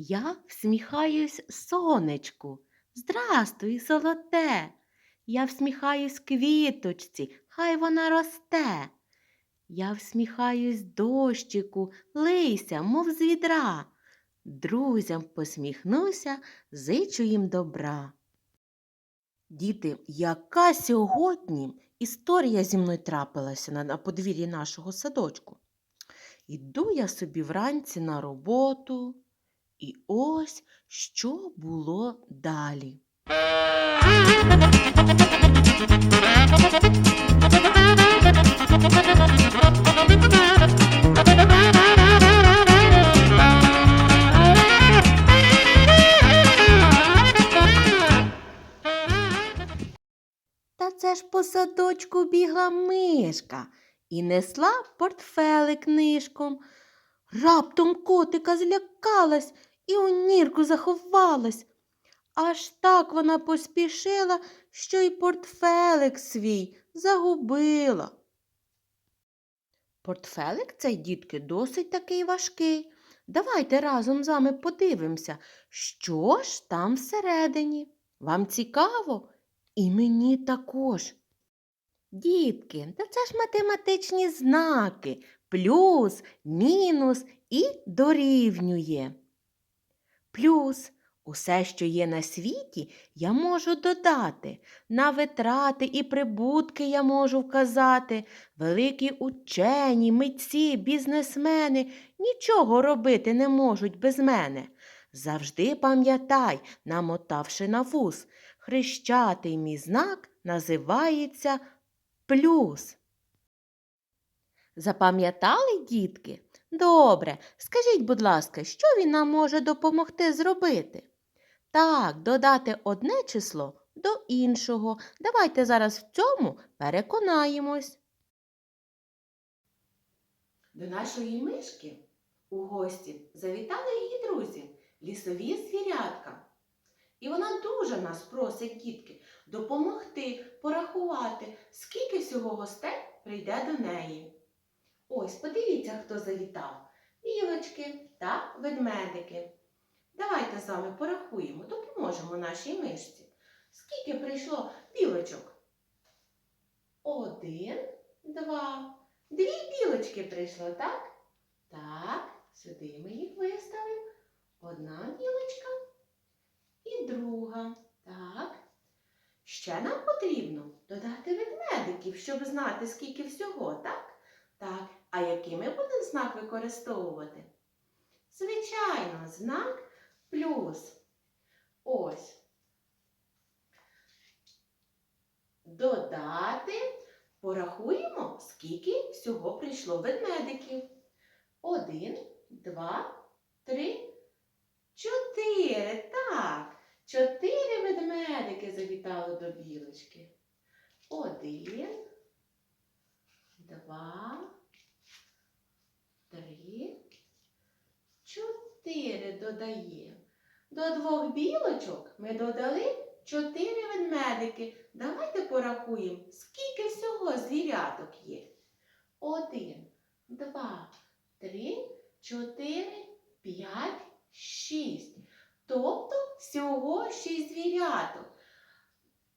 Я всміхаюсь сонечку. Здрастуй, золоте. Я всміхаюсь квіточці, хай вона росте. Я всміхаюсь дощику, лийся, мов з відра. Друзям посміхнуся, зичу їм добра. Діти, яка сьогодні історія зі мною трапилася на подвір'ї нашого садочку? Іду я собі вранці на роботу, і ось що було далі. Та це ж по садочку бігла мишка і несла портфелик книжком. Раптом котика злякалась і у нірку заховалась. Аж так вона поспішила, що й портфелик свій загубила. Портфелик цей, дітки, досить такий важкий. Давайте разом з вами подивимося, що ж там всередині. Вам цікаво? І мені також. Дітки, та це ж математичні знаки. Плюс, мінус і дорівнює. Плюс усе, що є на світі, я можу додати. На витрати і прибутки я можу вказати. Великі учені, митці, бізнесмени нічого робити не можуть без мене. Завжди пам'ятай, намотавши на вуз, хрещатий мій знак називається плюс. Запам'ятали, дітки? Добре, скажіть, будь ласка, що він нам може допомогти зробити? Так, додати одне число до іншого. Давайте зараз в цьому переконаємось. До нашої мишки у гості завітали її друзі, лісові звірятка. І вона дуже нас просить, дітки, допомогти порахувати, скільки всього гостей прийде до неї. Ось, подивіться, хто завітав. Білочки та ведмедики. Давайте з вами порахуємо, допоможемо нашій мишці. Скільки прийшло білочок? Один, два. Дві білочки прийшло, так? Так, сюди ми їх виставимо. Одна білочка і друга. Так. Ще нам потрібно додати ведмедиків, щоб знати, скільки всього, так? Так. А який ми будемо знак використовувати? Звичайно, знак плюс. Ось. Додати, порахуємо, скільки всього прийшло ведмедиків. Один, два, три, чотири. Так, чотири ведмедики завітали до білочки. Один, два, три, чотири додаємо. До двох білочок ми додали чотири ведмедики. Давайте порахуємо, скільки всього звіряток є. Один, два, три, чотири, п'ять, шість. Тобто всього шість звіряток.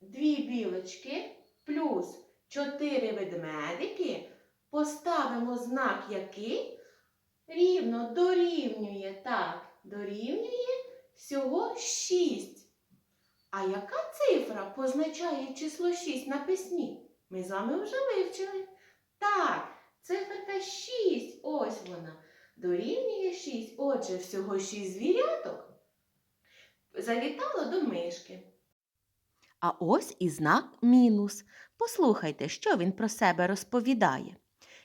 Дві білочки плюс чотири ведмедики. Поставимо знак який рівно дорівнює. Так, дорівнює всього шість. А яка цифра позначає число 6 на письмі? Ми з вами вже вивчили. Так, циферка 6, ось вона. Дорівнює 6. Отже, всього 6 звіряток завітало до мишки. А ось і знак мінус. Послухайте, що він про себе розповідає.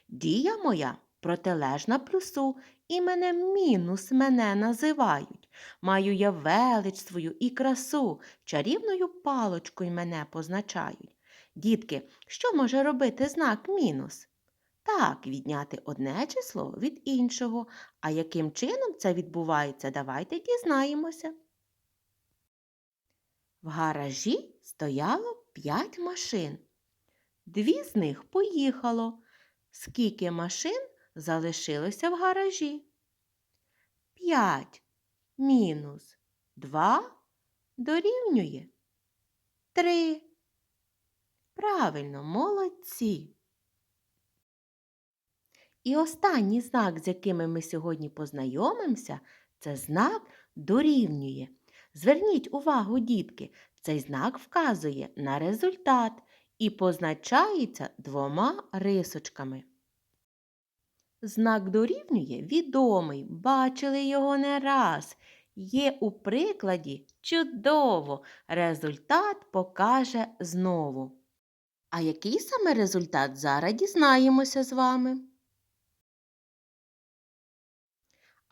Дія моя протилежна плюсу, і мене мінус мене називають. Маю я велич свою і красу, чарівною палочкою мене позначають. Дітки, що може робити знак мінус? Так, відняти одне число від іншого. А яким чином це відбувається, давайте дізнаємося. В гаражі стояло п'ять машин. Дві з них поїхало. Скільки машин залишилося в гаражі? П'ять. мінус 2 дорівнює 3. Правильно, молодці. І останній знак, з якими ми сьогодні познайомимося, це знак дорівнює. Зверніть увагу, дітки, цей знак вказує на результат і позначається двома рисочками. Знак дорівнює відомий, бачили його не раз. Є у прикладі чудово. Результат покаже знову. А який саме результат зараз дізнаємося з вами?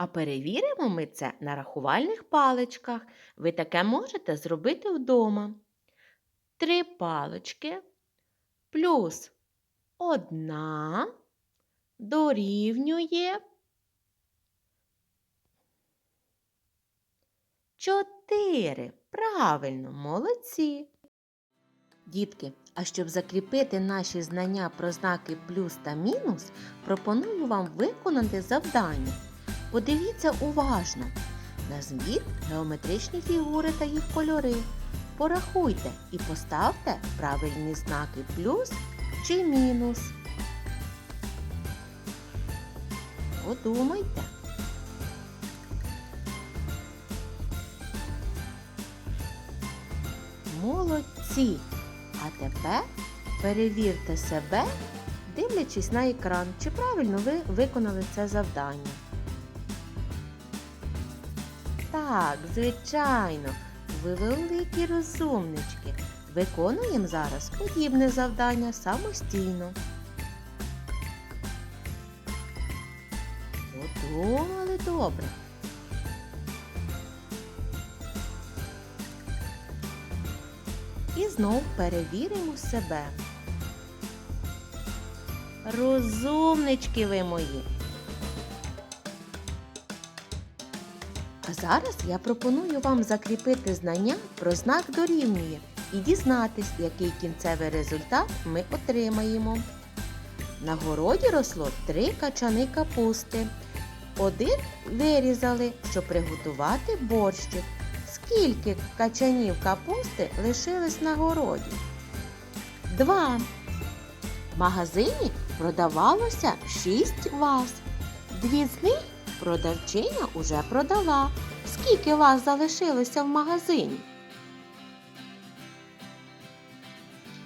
А перевіримо ми це на рахувальних паличках. Ви таке можете зробити вдома. Три палички плюс одна дорівнює чотири. Правильно, молодці. Дітки, а щоб закріпити наші знання про знаки плюс та мінус, пропоную вам виконати завдання. Подивіться уважно. Назвіть геометричні фігури та їх кольори. Порахуйте і поставте правильні знаки плюс чи мінус. Подумайте. Молодці! А тепер перевірте себе, дивлячись на екран, чи правильно ви виконали це завдання. Так, звичайно, ви великі розумнички. Виконуємо зараз подібне завдання самостійно. Подумали добре. І знов перевіримо себе. Розумнички ви мої. А зараз я пропоную вам закріпити знання про знак дорівнює і дізнатись, який кінцевий результат ми отримаємо. На городі росло три качани капусти. Один вирізали, щоб приготувати борщик. Скільки качанів капусти лишилось на городі? Два. В магазині продавалося шість ваз. Дві з них продавчиня уже продала. Скільки вас залишилося в магазині?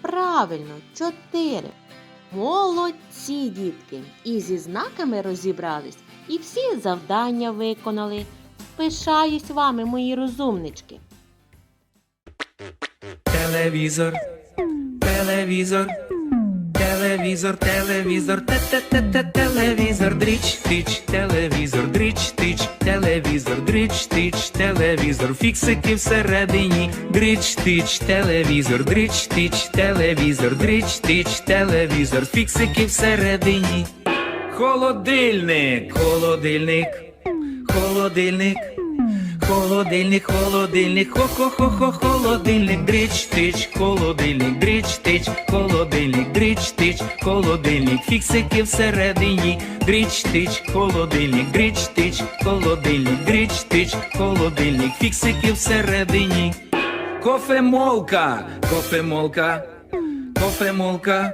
Правильно, чотири. Молодці, дітки! І зі знаками розібрались, і всі завдання виконали. Пишаюсь вами, мої розумнички. Телевізор, телевізор, телевізор, телевізор, те-те-те-те, телевізор, дріч, тич, телевізор, дріч, тич, телевізор, дріч, тич, телевізор, фіксики всередині, дріч, тич, телевізор, дріч, тич, телевізор, дріч, тич, телевізор, фіксики всередині. Холодильник, холодильник, холодильник. Холодильник, холодильник, хо-хо-хо-хо, холодильник, дріч, тич, холодильник, дріч, тич, холодильник, дріч, тич, холодильник, фіксики всередині, дріч, тич, холодильник, дріч, тич, холодильник, дріч, тич, холодильник, фіксики всередині. Кофемолка, кофемолка, кофемолка.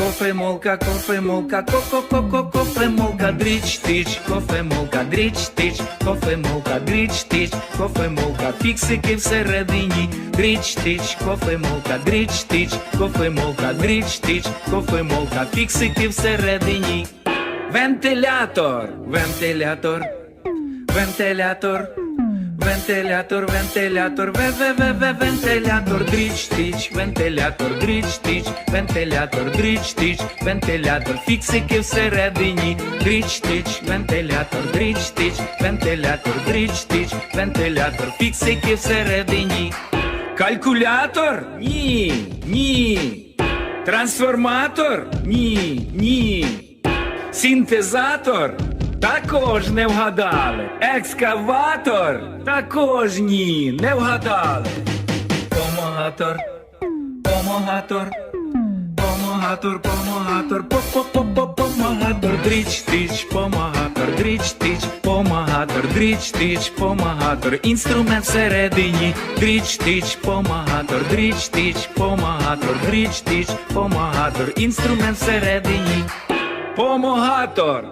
Кофемолка, кофемолка, ко-ко-ко-ко, кофемолка, дріч, тич, кофемолка, дріч, тич, кофемолка, дріч, тич, кофемолка, фіксики всередині, дріч, тич, кофемолка, дріч, тич, кофемолка, дріч, тич, кофемолка, фіксики всередині. Вентилятор, вентилятор, вентилятор. Вентилятор, вентилятор, ве-ве-ве-ве, вентилятор, дріч, тич, вентилятор, дріч, тич, вентилятор, дріч, тич, вентилятор, фіксики всередині, дріч, тич, вентилятор, дріч, тич, вентилятор, дріч, тич, вентилятор, фіксики всередині. Калькулятор? Ні, ні. Трансформатор? Ні, ні. Синтезатор? Також не вгадали. Екскаватор? Також ні, не вгадали. Помогатор, помогатор, помогатор. помагатор, по-по-по-по-помагатор, дріч, тич, помагатор, дріч, тич, помагатор, дріч, тич, помагатор, інструмент всередині, дріч, тич, помагатор, дріч, тич, помагатор, дріч, тич, помагатор, інструмент всередині, помагатор.